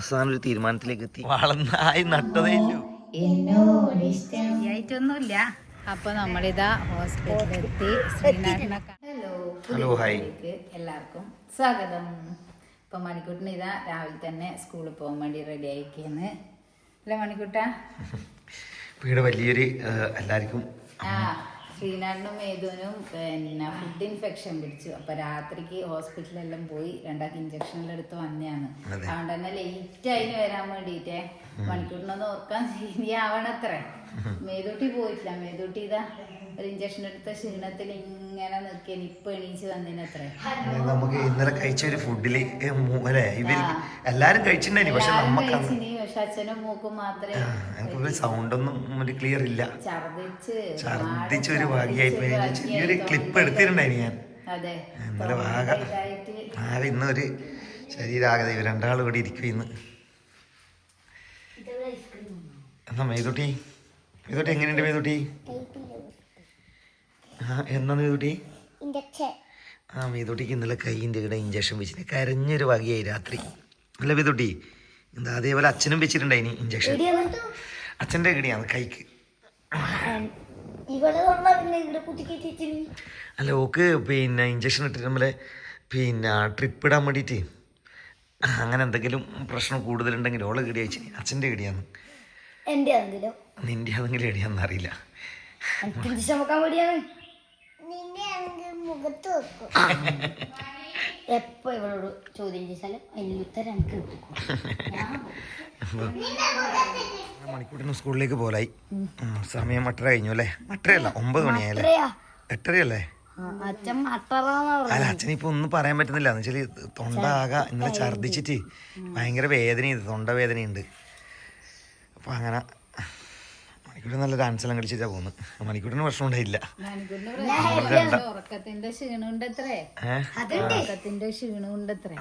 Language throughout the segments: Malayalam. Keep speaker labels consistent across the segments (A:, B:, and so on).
A: അവസാനം ഒരു തീരുമാനത്തിലേക്ക് എത്തി വളർന്നായി നട്ടതേ ഇല്ലൂ.
B: ശരിയായിട്ടൊന്നുമില്ല. അപ്പൊ നമ്മളിതാ ഹോസ്പിറ്റലിലെത്തി. ശ്രീനാഥിനെ ഹലോ
A: ഹലോ ഹായ്.
B: എല്ലാവർക്കും സ്വാഗതം. ഇപ്പൊ മണിക്കൂട്ടിന് ഇതാ രാവിലെ തന്നെ സ്കൂളിൽ പോകാൻ വേണ്ടി റെഡി ആയിക്കാണ് അല്ലെ മണിക്കൂട്ട?
A: വീട് വലിയൊരു എല്ലാവർക്കും
B: ആ ശ്രീനാഥിനും മേധുവിനും പിന്നെ ഫുഡ് ഇൻഫെക്ഷൻ പിടിച്ചു. അപ്പൊ രാത്രിക്ക് ഹോസ്പിറ്റലെല്ലാം പോയി രണ്ടാൾക്ക് ഇഞ്ചക്ഷനെല്ലാം എടുത്ത് വന്നെയാണ്
A: അതെ.
B: അതുകൊണ്ട് തന്നെ ലേറ്റ് ആയിന് വരാൻ വേണ്ടിട്ടേ മണിക്കൂറിനൊന്നും ഓർക്കാൻ ശരിയാവണത്രേ മേതൂട്ടി പോയിട്ടില്ല. മേതൂട്ടി ഇതാ ഒരു ഇഞ്ചക്ഷൻ എടുത്ത ക്ഷീണത്തിൽ ഇങ്ങനെ നിൽക്കാൻ ഇപ്പൊ എണീച്ച് വന്നതിനത്രേ
A: നമുക്ക് ഇന്നലെ കഴിച്ച ഒരു ഫുഡിൽ അല്ലെ ഇവർ എല്ലാരും കഴിച്ചിട്ടുണ്ടായി പക്ഷെ നമുക്ക്
B: പക്ഷെ അച്ഛനും മൂക്കും മാത്രമേ
A: എനിക്കൊരു സൗണ്ട് ഒന്നും ഒരു ക്ലിയർ ഇല്ല.
B: ഛർദിച്ച്
A: ഛർദിച്ച ഒരു ഭാഗ്യായി പോയി
B: പൊളിച്ച്
A: ചെറിയൊരു ക്ലിപ്പ് എടുത്തിട്ടുണ്ടായി ഞാൻ.
B: അതെ.
A: ഇന്നലെ ആകെ ആകെ ഇന്നൊരു ശരീരാകത ഇവർ രണ്ടാളും കൂടി ഇരിക്കും ഇന്ന്. എന്നാ മേതുട്ടി? മേതുട്ടി എങ്ങനെയുണ്ട് മേതുട്ടി? ആ വേദുട്ടി മേതുട്ടി? ആ മേതുട്ടിക്ക് ഇന്നലെ കൈയിന്റെ ഇവിടെ ഇഞ്ചക്ഷൻ വെച്ചിട്ട് കരഞ്ഞൊരു വകയായി രാത്രി. അല്ല മേതുട്ടി? എന്താ അതേപോലെ അച്ഛനും വെച്ചിട്ടുണ്ടായിനി ഇഞ്ചക്ഷൻ അച്ഛന്റെ ഇടിയാണ് കൈക്ക്? അല്ല ഓക്ക് പിന്നെ ഇഞ്ചക്ഷൻ ഇട്ടിട്ട് നമ്മളെ പിന്നെ ട്രിപ്പ് ഇടാൻ വേണ്ടിയിട്ട്. അങ്ങനെ എന്തെങ്കിലും പ്രശ്നം കൂടുതലുണ്ടെങ്കിൽ ഓളെ അയച്ചിനി അച്ഛന്റെ ഇടിയാന്ന്
C: എന്റെ ആണെങ്കിലോ
A: നിന്റെ ആണെങ്കിലും ഇടിയാന്ന് അറിയില്ല
C: ചുമക്കാൻ വേണ്ടിയാണ് എപ്പോ ഇവളോട് ചോദ്യം ചെയ്താലും അതിന് ഉത്തരം എനിക്ക് കിട്ടും.
A: മണിക്കൂട്ടിന് സ്കൂളിലേക്ക് പോലായി. സമയം എട്ടര കഴിഞ്ഞു അല്ലേ? അല്ല ഒമ്പത് മണിയായല്ലേ?
C: എത്രയാ?
A: എട്ടരയല്ലേ?
C: ആ, അച്ഛൻ
A: അല്ല അച്ഛനിപ്പോ ഒന്നും പറയാൻ പറ്റുന്നില്ല. എന്ന് വെച്ചാൽ തൊണ്ട ആകെ ഇന്നലെ ഛർദിച്ചിട്ട് ഭയങ്കര വേദനയുണ്ട് തൊണ്ട വേദനയുണ്ട് അപ്പൊ അങ്ങനെ മണിക്കൂട്ടി നല്ല ഡാൻസ് എല്ലാം കളിച്ചിട്ടാ പോകുന്നത്. മണിക്കൂട്ടിന് പ്രശ്നം ഉണ്ടായില്ല.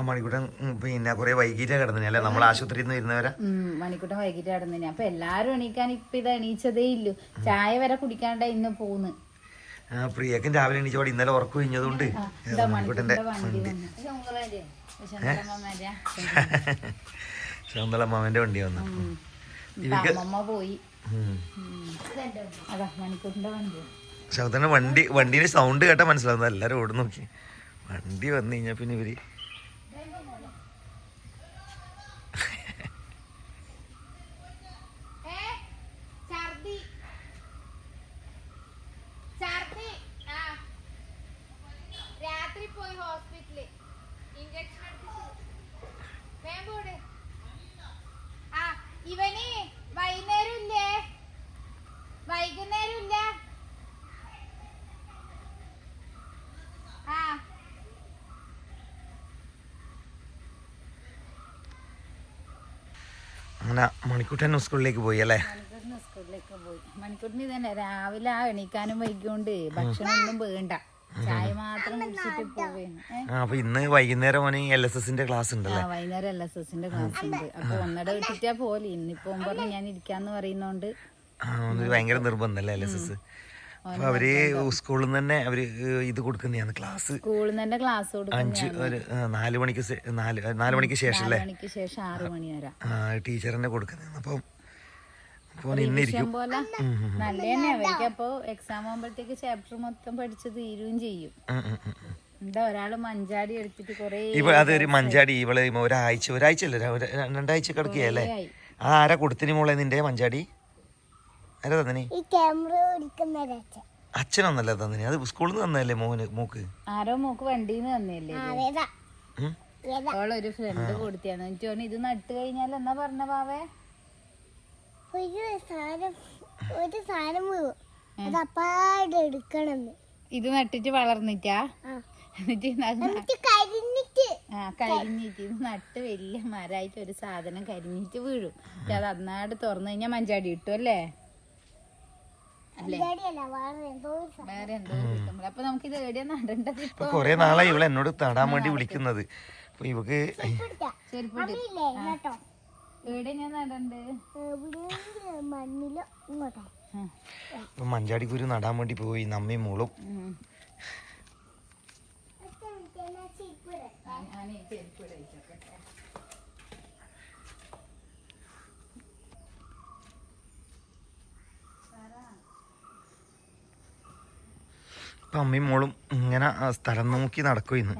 A: മണിക്കൂട്ടൻ പിന്നെ കുറെ വൈകിട്ടാ കിടന്നു അല്ലെ? നമ്മൾ ആശുപത്രിയിൽ നിന്ന് വരുന്നവരാ.
B: മണിക്കൂട്ടൻ വൈകിട്ട് കിടന്നു. അപ്പൊ എല്ലാരും എണീക്കാൻ ഇപ്പൊ ഇത് എണീച്ചതേ ഇല്ലു. ചായ വരെ കുടിക്കാണ്ട ഇന്ന് പോന്ന്.
A: പ്രിയക്കൻ പ്രിയക്കും രാവിലെ എണീച്ചോടെ ഇന്നലെ ഉറക്കു കഴിഞ്ഞതുകൊണ്ട് മണിക്കൂട്ടന്റെ
B: വണ്ടി
A: ശാന്തള മാമന്റെ വണ്ടി വന്നു.
B: അമ്മമ്മ പോയി. അതാ മണിക്കൂറിന്റെ വണ്ടി.
A: ശബ്ദത്തിന് വണ്ടി വണ്ടീന്റെ സൗണ്ട് കേട്ടാ മനസ്സിലാവുന്നത്. എല്ലാരും ഓടുന്നു നോക്കി. വണ്ടി വന്നു കഴിഞ്ഞാ പിന്നെ ഇവർ
D: രാത്രി പോയി ഹോസ്പിറ്റലിൽ ഇഞ്ചക്ഷൻ വേമ്പോട് ആ ഇവന് വൈകുന്നേരം ഇല്ലേ വൈകുന്നേരം ഇല്ല ആ
A: അങ്ങനെ മണിക്കൂട്ടൻ സ്കൂളിലേക്ക് പോയി അല്ലേ?
B: സ്കൂളിലേക്ക് പോയി. തന്നെ രാവിലെ ആ എണീക്കാനും വേണ്ട. ചായ മാത്രം കുടിച്ചിട്ട്
A: അപ്പൊ ഇന്ന് വൈകുന്നേരം മോനെ എൽ എസ് എസിന്റെ ക്ലാസ്
B: ഉണ്ട്
A: ഉണ്ടല്ലേ?
B: വൈകുന്നേരം എൽ എസ് എസിന്റെ ക്ലാസ് ഉണ്ട്. അപ്പൊ ഒന്നട വിട്ടിട്ടാ പോലെ ഇന്നിപ്പോ ഞാൻ ഇരിക്കാന്ന് പറയുന്നോണ്ട്.
A: ഭയങ്കര നിർബന്ധല്ലേ എൽ എസ് എസ് അവർ സ്കൂളിൽ നിന്ന് തന്നെ അവർ ഇത് കൊടുക്കുന്നതാണ് ക്ലാസ്
B: സ്കൂളിൽ നിന്ന് തന്നെ ക്ലാസ്
A: അഞ്ച് ഒരു നാല് മണിക്ക് നാല് നാല് മണിക്ക് ശേഷം അല്ലേ?
B: മണിക്ക് ശേഷം ആറു മണി വരെ.
A: ആ ടീച്ചറിനെ കൊടുക്കുന്നത് അപ്പം അപ്പോൾ ഇന്നിരിക്കും
B: ഇഷ്ടം പോലെ നല്ല തന്നെ അവർക്ക് അപ്പൊ എക്സാം ആകുമ്പോഴത്തേക്ക് ചാപ്റ്റർ മൊത്തം പഠിച്ച് തീരുകയും ചെയ്യും. എന്താ ഒരാൾ മഞ്ചാടി എടുത്തിട്ട് കൊറേ
A: ഇവ അതൊരു മഞ്ചാടി ഇവൾ ഒരാഴ്ച ഒരാഴ്ച അല്ലേ രണ്ടാഴ്ച കിടക്കുകയല്ലേ? ആ ആരാ കൊടുത്തിന് മോളെ നിന്റെ മഞ്ചാടി? ആരാ തന്നിനി?
C: ഈ ക്യാമറ ഓടിക്കുന്ന
A: അച്ഛനൊന്നല്ല തന്നിനി? അത് സ്കൂളിൽ നിന്ന് തന്നല്ലേ മോന് മൂക്ക്?
B: ആരോ മൂക്ക് വണ്ടിന്ന്
A: ഉം?
B: ഓളൊരു ഫ്രണ്ട് കൊടുത്തിയാണ് എനിക്ക് ഇത് നട്ട് കഴിഞ്ഞാൽ എന്നാ പറഞ്ഞ പാവേ?
C: ഒരു സാധനം ഒരു സാധനം വീഴും അത് അപ്പാടെ എടുക്കണമെന്ന്.
B: ഇത് നട്ടിട്ട് വളർന്നിട്ടാ. എന്നിട്ട്
C: കരിഞ്ഞിട്ട്.
B: ആ കരിഞ്ഞിട്ട് ഇത് നട്ട് വലിയ മരമായിട്ട് ഒരു സാധനം കരിഞ്ഞിട്ട് വീഴും. അത് അന്നാട് തുറന്നു കഴിഞ്ഞാൽ മഞ്ചാടി കിട്ടും അല്ലേ അല്ലേ
C: ചെടിയല്ല വേറെ എന്തോ ഒരു സാധനം.
B: വേറെ എന്തോ കിട്ടുമ്പോൾ അപ്പൊ നമുക്ക് ഇത് എവിടെയാ നടേണ്ടത്
A: ഇപ്പൊ.
B: ഇപ്പൊ
A: കൊറേ നാളായി ഇവളെ എന്നോട് തടാൻ വേണ്ടി വിളിക്കുന്നത്. അപ്പൊ ഇവക്ക്
B: എവിടെ ഞാൻ നടണ്ട്?
C: മണ്ണിലോ ഇങ്ങോട്ടോ.
A: ഇപ്പൊ മഞ്ചാടി കുരു നടാൻ വേണ്ടി പോയി നമ്മി മൂളും.
B: ചെരുപ്പ് ചെരുപ്പ്
A: ഇപ്പം അമ്മയും മോളും ഇങ്ങനെ സ്ഥലം നോക്കി നടക്കുമായിരുന്നു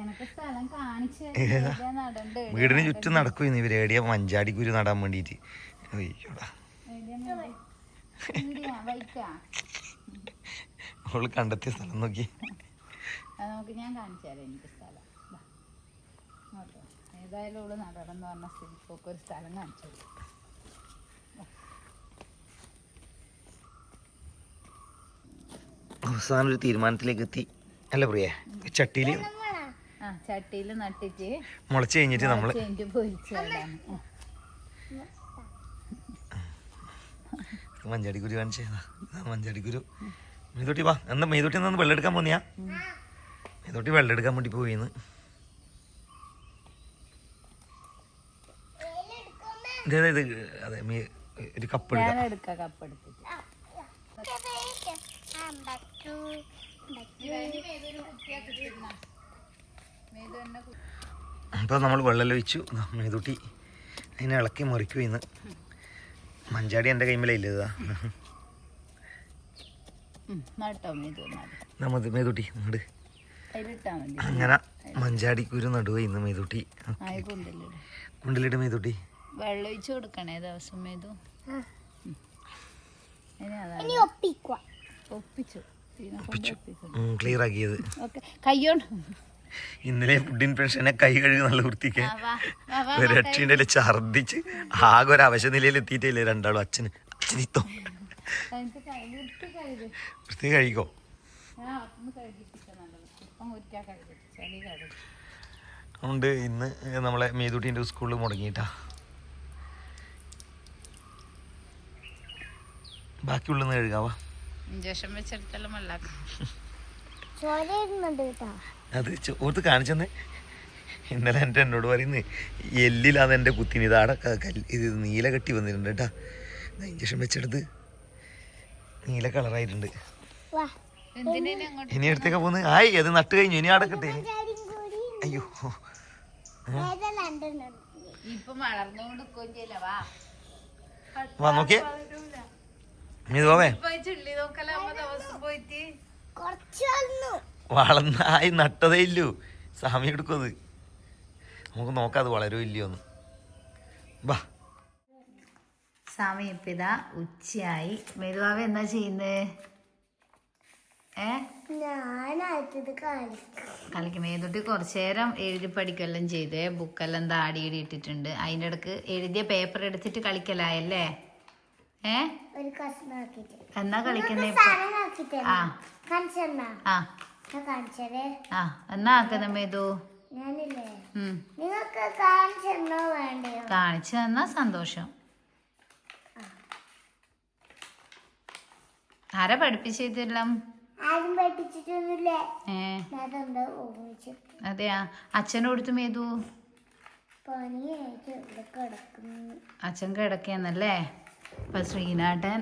A: വീടിന് ചുറ്റും നടക്കുമായിരുന്നു ഇവർ ഏടിയ മഞ്ചാടി കുരു നടാൻ വേണ്ടിയിട്ട് അയ്യോടാ. അവൾ കണ്ടെത്തിയ സ്ഥലം നോക്കി.
B: അത് ഞാൻ കാണിച്ചു തരാം എനിക്ക് സ്ഥലം. ദാ. ഇങ്ങോട്ട് വാ. ഏതായാലും അവൾ നടണം എന്ന് പറഞ്ഞ സ്ഥിതിക്കൊക്കെ ഒരു സ്ഥലം കാണിച്ചു
A: അവസാനം ഒരു തീരുമാനത്തിലേക്ക് എത്തി അല്ല പ്രിയ? ചട്ടിയിൽ
B: ആ ചട്ടിയിൽ നട്ടിട്ട്
A: മുളച്ച് കഴിഞ്ഞിട്ട് നമ്മൾ മഞ്ചാടി ഗുരു കാണിച്ചതാ മഞ്ചാടി ഗുരു മെയ്തോട്ടി വാ എന്താ മെയ്തോട്ടി നിന്ന് വെള്ളം എടുക്കാൻ പോന്നിയാ? മെയ്തോട്ടി വെള്ളം എടുക്കാൻ വേണ്ടി പോയിന്ന്. അതെ ഇത് അതെ മീ ഒരു കപ്പ് എടുക്കാം
B: കപ്പ് എടുത്തിട്ട്
A: അപ്പോൾ നമ്മൾ വെള്ളം ഒഴിച്ചു ദാ മെയ്തൊട്ടി അതിനെ ഇളക്കി മുറിക്കും ഇന്ന്. മഞ്ചാടി എന്റെ കൈമേലില്ല ഇതാ? നമ്മത് മെയ്തൊട്ടി ഇങ്ങോട്ട്
B: അതിലിട്ടാ മതി
A: അങ്ങനെ മഞ്ചാടി കുരു നടുവ ഇന്ന്
B: മേതൂട്ടി.
A: കുണ്ടിലിട്ട് മേതൂട്ടി.
B: വെള്ളം ഒഴിച്ചു കൊടുക്കണേ ദിവസം ഒപ്പിച്ചു.
A: ക്ലിയർ ആക്കിയത്. ഇന്നലെ ഫുഡ് ഇൻഫെക്ഷനെ കൈ കഴുകി നല്ല വൃത്തിക്ക് രക്ഷീന്റെ ഛർദിച്ച് ആകെ ഒരു അവശ നിലയിൽ എത്തിയിട്ടില്ലേ രണ്ടാളും അച്ഛന്. അച്ഛനിത്തോ
B: കൈ വൃത്തി കഴുകി.
A: വൃത്തി കഴിക്കോ അതുകൊണ്ട് ഇന്ന് നമ്മളെ മേതുട്ടീന്റെ സ്കൂളിൽ മുടങ്ങിയിട്ടാ. ബാക്കിയുള്ളന്ന് കഴുകാവാ
B: ഇഞ്ചക്ഷൻ വെച്ചെടുത്തെല്ലാം വെള്ളാക്കാം.
A: അത് ഓർത്ത് കാണിച്ചെന്ന്? ഇന്നലെ എന്റെ എന്നോട് പറയുന്നത് എല്ലിലാണ് എന്റെ കുത്തിന് ഇതാടെ കല്ല് ഇത് നീല കെട്ടി വന്നിട്ടുണ്ട് കേട്ടാ. ഇഞ്ചക്ഷൻ വെച്ചെടുത്ത്. നീല കളറായിട്ടുണ്ട്.
C: വാ.
B: എന്തിനാ ഇനി
A: എടുത്തേക്കാ അടുത്തേക്ക് പോന്ന്? ആയി അത് നട്ട് കഴിഞ്ഞു ഇനി ആടെ
C: കിട്ടി.
A: അയ്യോ.
B: വാ.
A: നോക്കിയേ. ഇത് പോവേ വളർന്നായി നട്ടതേ ഇല്ലു. സമയം എടുക്കും നമുക്ക് നോക്കാം അത് വളരോ ഇല്ലയോന്ന് വാ
B: സാമി ഇപ്പം ഇതാ ഉച്ചയായി. മെതുവാവ എന്താ ചെയ്യുന്നത് ഏ?
C: കളിക്കും.
B: ഏതൊട്ടി കുറച്ചു നേരം എഴുതി പഠിക്കെല്ലാം ചെയ്തേ. ബുക്കെല്ലാം താടിയിടി ഇട്ടിട്ടുണ്ട്. അതിന്റെ ഇടയ്ക്ക് എഴുതിയ പേപ്പർ എടുത്തിട്ട് കളിക്കലായല്ലേ? ഏ? എന്നാ കളിക്കുന്നേ ആ. ആ. ആ എന്നാ ആക്കുന്ന മേതു? കാണിച്ചു തന്നാ സന്തോഷം. ആരാ പഠിപ്പിച്ചതെല്ലാം? അതെയാ? അച്ഛന്റെ കൊടുത്തു മേതു? അച്ഛൻ കിടക്കുകയെന്നല്ലേ അപ്പൊ ശ്രീനാട്ടൻ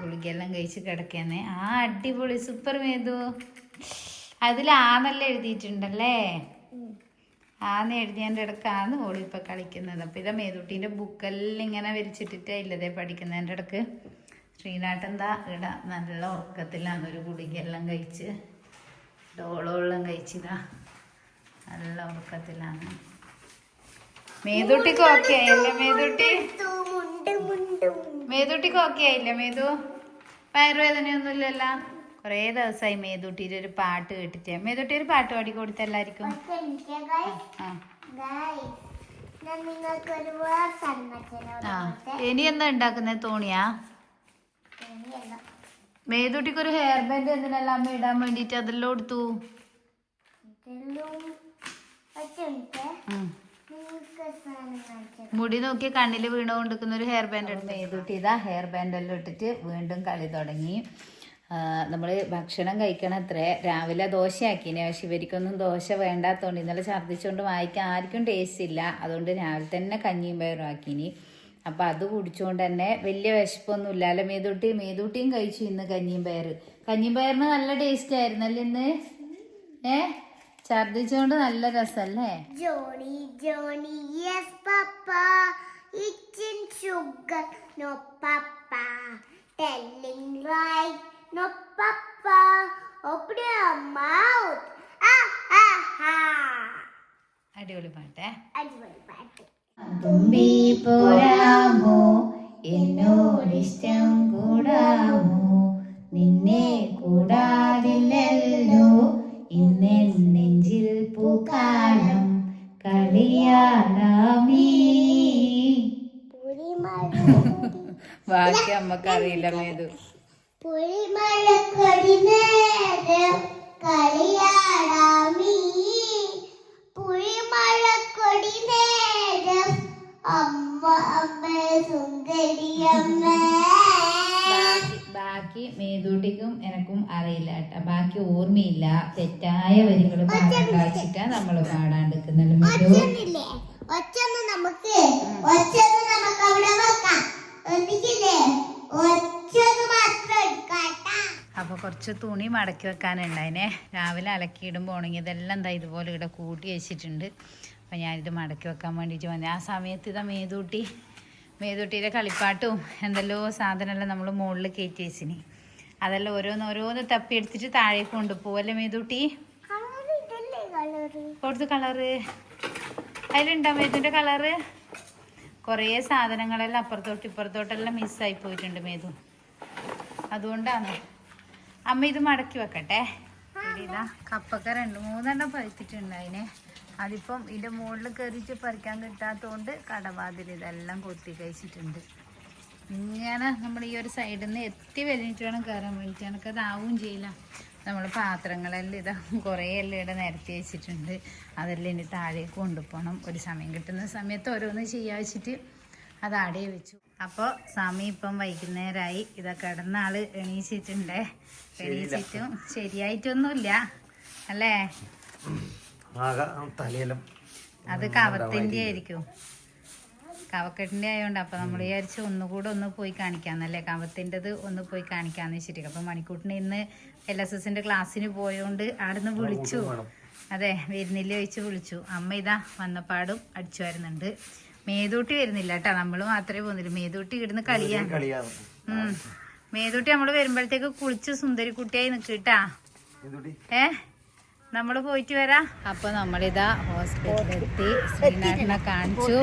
B: ഗുളികയെല്ലാം കഴിച്ച് കിടക്കുകയെന്നേ ആ അടിപൊളി സൂപ്പർ മേതു. അതിൽ ആന്നല്ലേ എഴുതിയിട്ടുണ്ടല്ലേ? ആന്ന് എഴുതിയതിന്റെ ഇടക്കാണ് ഓളിപ്പോൾ കളിക്കുന്നത്. അപ്പൊ ഇതാ മേതുട്ടീന്റെ ബുക്കെല്ലാം ഇങ്ങനെ വലിച്ചിട്ടിട്ടേ ഇല്ലതേ പഠിക്കുന്നതിന്റെ ഇടയ്ക്ക്. ശ്രീനാട്ടൻ എന്താ ഇട നല്ല ഉറക്കത്തിലാണ് ഒരു ഗുളികയെല്ലാം കഴിച്ച്. ഡോളോളം കഴിച്ചിതാ. നല്ല ഉറക്കത്തിലാണ് മേതുട്ടിക്ക് ഓക്കെ അല്ലേ മേതുട്ടി? മേതുട്ടിക്ക് ഓക്കെ ആയില്ലേ മേതു? വയറുവേദനയൊന്നുമില്ലല്ല? കുറേ ദിവസമായി മേതുട്ടിയുടെ ഒരു പാട്ട് കേട്ടിട്ട്. മേതൂട്ടി ഒരു പാട്ട് പാടി
C: സന്മച്ചനോട്
B: ആ ഇനി എന്താ ഉണ്ടാക്കുന്നത് തോണിയാ? മേതുട്ടിക്ക് ഒരു ഹെയർ ബാൻഡ് എന്തിനെല്ലാം അമ്മ ഇടാൻ വേണ്ടിട്ട് അതെല്ലാം കൊടുത്തു മുടി നോക്കി കണ്ണിൽ വീണുകൊണ്ടിരിക്കുന്ന ഒരു ഹെയർ ബാൻഡ് എടുത്ത് ഇതാ ഹെയർ ബാൻഡ് എല്ലാം ഇട്ടിട്ട് വീണ്ടും കളി തുടങ്ങി. നമ്മൾ ഭക്ഷണം കഴിക്കണം അത്രേ. രാവിലെ ദോശയാക്കിനെ പക്ഷെ ഇവർക്കൊന്നും ദോശ വേണ്ടാത്തതുകൊണ്ട് ഇന്നലെ ഛർദ്ദിച്ചുകൊണ്ട് വായിക്കാൻ ആർക്കും ടേസ്റ്റ് ഇല്ല. അതുകൊണ്ട് രാവിലെ തന്നെ കഞ്ഞിയും പയറും ആക്കിനി. അപ്പം അത് കുടിച്ചുകൊണ്ട് തന്നെ വലിയ വിശപ്പൊന്നും ഇല്ലല്ലോ മേതൂട്ടി മേതൂട്ടിയും കഴിച്ചു ഇന്ന് കഞ്ഞിയും പയർ കഞ്ഞിയും പയറിന് നല്ല ടേസ്റ്റ് ആയിരുന്നല്ലേ ഇന്ന്? ഏ? ഛർദിച്ചോണ്ട് നല്ല രസല്ലേ?
C: Johnny Johnny yes papa it's in sugar no papa telling right no papa open your
B: mouth ah ah ha അടിപൊളി പാട്ടേ. അടിപൊളി പാട്ട്. തുമ്പി പോരാമോ? എൻ ബാക്കി അമ്മക്കറിയില്ല മേതു.
C: നേരം കളിയാടാമീ. നേരം അമ്മ അമ്മ സുന്ദരിയമ്മ.
B: ബാക്കി മേതൂട്ടിക്കും എനക്കും അറിയില്ല കേട്ടോ. ബാക്കി ഓർമ്മയില്ല. തെറ്റായ വരികൾ പാടാൻ നമ്മൾ നമ്മൾ പാടാണ്ടിരിക്കുന്നുള്ളു മേതു.
C: നമുക്ക് ഒച്ചൊന്ന് നമുക്ക് അവിടെ വെക്കാം.
B: അപ്പോൾ കുറച്ച് തുണി മടക്കി വെക്കാനുണ്ടായിനെ. രാവിലെ അലക്കിയിടുമ്പോൾ ഉണങ്ങി ഇതെല്ലാം എന്താ ഇതുപോലെ ഇവിടെ കൂട്ടി വെച്ചിട്ടുണ്ട്. അപ്പം ഞാനിത് മടക്കി വെക്കാൻ വേണ്ടിയിട്ട് വന്നു. ആ സമയത്ത് ഇതാ മേതൂട്ടി മേതൂട്ടിയുടെ കളിപ്പാട്ടും എന്തെല്ലോ സാധനമെല്ലാം നമ്മൾ മുകളിൽ കയറ്റി വെച്ചിനി. അതെല്ലാം ഓരോന്ന് ഓരോന്ന് തപ്പി എടുത്തിട്ട് താഴേക്ക് കൊണ്ടുപോവല്ലേ മേതൂട്ടി? കൊടുത്ത് കളറ്? അതിലുണ്ടോ മേതുവിന്റെ കളറ്? കുറേ സാധനങ്ങളെല്ലാം അപ്പുറത്തോട്ട് ഇപ്പുറത്തോട്ടെല്ലാം മിസ്സായി പോയിട്ടുണ്ട് മേതു. അതുകൊണ്ടാണ്. അമ്മ ഇത് മടക്കി വെക്കട്ടെ. കപ്പൊക്കെ രണ്ട് മൂന്നെണ്ണം പഴുത്തിട്ടുണ്ട് അതിനെ. അതിപ്പം ഇതിന്റെ മുകളിൽ കയറിയിട്ട് പറിക്കാൻ കിട്ടാത്തതുകൊണ്ട് കടവാതിൽ ഇതെല്ലാം കൊത്തി കഴിച്ചിട്ടുണ്ട്. ഇങ്ങനെ നമ്മൾ ഈ ഒരു സൈഡിൽ നിന്ന് എത്തി വലിഞ്ഞിട്ട് വേണം കയറാൻ വേണ്ടിയിട്ട് എനിക്കത് ചെയ്യില്ല. നമ്മൾ പാത്രങ്ങളെല്ലാം ഇതാ കുറേ എല്ലാം ഇവിടെ നിരത്തി വെച്ചിട്ടുണ്ട്. അതെല്ലാം ഇനി താഴേക്ക് കൊണ്ടുപോകണം ഒരു സമയം കിട്ടുന്ന സമയത്ത് ഓരോന്ന് ചെയ്യാ വെച്ചിട്ട് അത് ആടെ വെച്ചു. അപ്പോൾ സമയം ഇപ്പം വൈകുന്നേരമായി ഇതാ കിടന്ന ആൾ എണീച്ചിട്ടുണ്ടേ എണീച്ചിട്ടും ശരിയായിട്ടൊന്നുമില്ല. അല്ലേ? അത് കവത്തിന്റെ ആയിരിക്കും. കവക്കെട്ടിന്റെ ആയതുകൊണ്ട് അപ്പോൾ നമ്മൾ വിചാരിച്ച് ഒന്നുകൂടെ ഒന്ന് പോയി കാണിക്കാമെന്നല്ലേ കവത്തിന്റെത് ഒന്ന് പോയി കാണിക്കാമെന്ന് വെച്ചിട്ട്. അപ്പം മണിക്കൂട്ടിന് ഇന്ന് എൽ എസ് എസിന്റെ ക്ലാസ്സിന് പോയോണ്ട് ആടുന്ന് വിളിച്ചു. അതെ വരുന്നില്ല ചോദിച്ച് വിളിച്ചു. അമ്മ ഇതാ വന്നപ്പാടും അടിച്ചു വരുന്നുണ്ട്. മേതൂട്ടി വരുന്നില്ല കേട്ടാ നമ്മൾ മാത്രമേ പോകുന്നില്ല. മേതൂട്ടി ഇടുന്ന കളിയാണ് മേതൂട്ടി നമ്മൾ വരുമ്പോഴത്തേക്ക് കുളിച്ച് സുന്ദരിക്കുട്ടിയായി നിൽക്കിട്ടാ ഏ? നമ്മൾ പോയിട്ട് വരാം. അപ്പൊ നമ്മളിതാ ഹോസ്പിറ്റലിലെത്തി. ശ്രീനാട്ടിനെ കാണിച്ചു.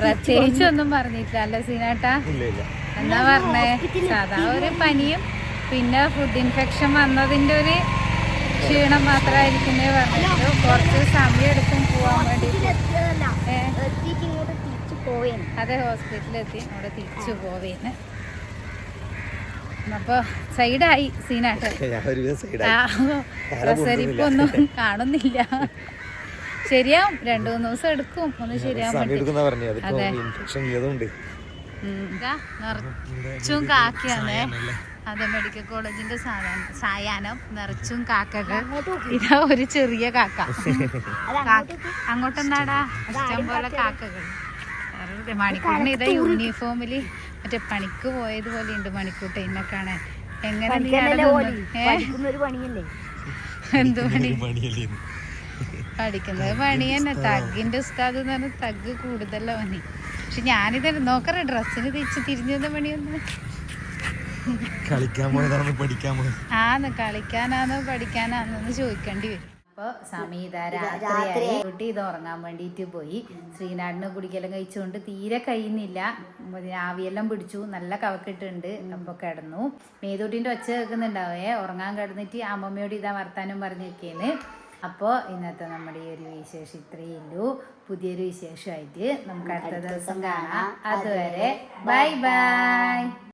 B: പ്രത്യേകിച്ച് ഒന്നും പറഞ്ഞിട്ടില്ല. അല്ലേ ശ്രീനാട്ടാ
A: ഇല്ല ഇല്ല.
B: എന്താ പറഞ്ഞേ? സാധാ ഒരു പനിയും പിന്നെ ഫുഡ് ഇൻഫെക്ഷൻ വന്നതിന്റെ ഒരു ക്ഷീണം മാത്രമായിരിക്കുന്നേ പറഞ്ഞു കുറച്ച് സമയം എടുക്കും പോവാൻ
C: വേണ്ടി
B: അതെ ഹോസ്പിറ്റലിലെത്തി. അവിടെ തിരിച്ചു പോവേന്ന് അപ്പോ സൈഡായി സീനായിട്ട് പ്രസരിപ്പൊന്നും കാണുന്നില്ല. ശരിയാവും. രണ്ടു മൂന്ന് ദിവസം എടുക്കും. ഒന്ന്
A: ശരിയാവും
B: അതെ. നിറച്ചും കാക്കയാണേ അതെ മെഡിക്കൽ കോളേജിന്റെ സാധനം സായാഹ്നം നിറച്ചും കാക്കകൾ. ഇതാ ഒരു ചെറിയ കാക്ക. അങ്ങോട്ടെന്താടാ? ഇഷ്ടം പോലെ കാക്കകൾ. മണിക്കൂറിന് ഇതാ യൂണിഫോമിൽ മറ്റേ പണിക്ക് പോയതുപോലെ ഉണ്ട് മണിക്കൂട്ടെ എന്നെ കാണാൻ എങ്ങനെ എന്ത് പണി?
A: പണിയല്ലേ
B: പഠിക്കുന്നത് പണി തന്നെ. തഗ്ഗിന്റെ ഉസ്താദ് എന്ന് പറഞ്ഞാൽ തഗ് കൂടുതലാണ് പണി. പക്ഷെ ഞാനിത് നോക്കറ ഡ്രസ്സിന് തിരിച്ച് തിരിഞ്ഞു പണിയൊന്നും.
A: കളിക്കാൻ പോയതാണ് പഠിക്കാൻ പോയത്.
B: ആന്ന് കളിക്കാനാന്നോ പഠിക്കാനാന്നോന്ന് ചോദിക്കേണ്ടി വരും. അപ്പോൾ സമീത രാത്രിയായി. കുട്ടി ഇത് ഉറങ്ങാൻ വേണ്ടിയിട്ട് പോയി. ശ്രീനാടിന് കുടിക്കലും കഴിച്ചുകൊണ്ട് തീരെ കഴിയുന്നില്ല. ആവിയെല്ലാം പിടിച്ചു. നല്ല കവക്കിട്ടുണ്ട്. അപ്പോൾ കിടന്നു. മേതൂട്ടിന്റെ ഒച്ച കേൾക്കുന്നുണ്ടാവേ. ഉറങ്ങാൻ കിടന്നിട്ട് അമ്മമ്മയോട് ഇതാ വർത്താനം പറഞ്ഞു നിൽക്കേന്ന് അപ്പോൾ ഇന്നത്തെ നമ്മുടെ ഈ ഒരു വിശേഷം ഇത്രയേ ഉള്ളൂ. പുതിയൊരു വിശേഷമായിട്ട് നമുക്ക് അടുത്ത ദിവസം കാണാം. അതുവരെ ബൈ. ബൈ.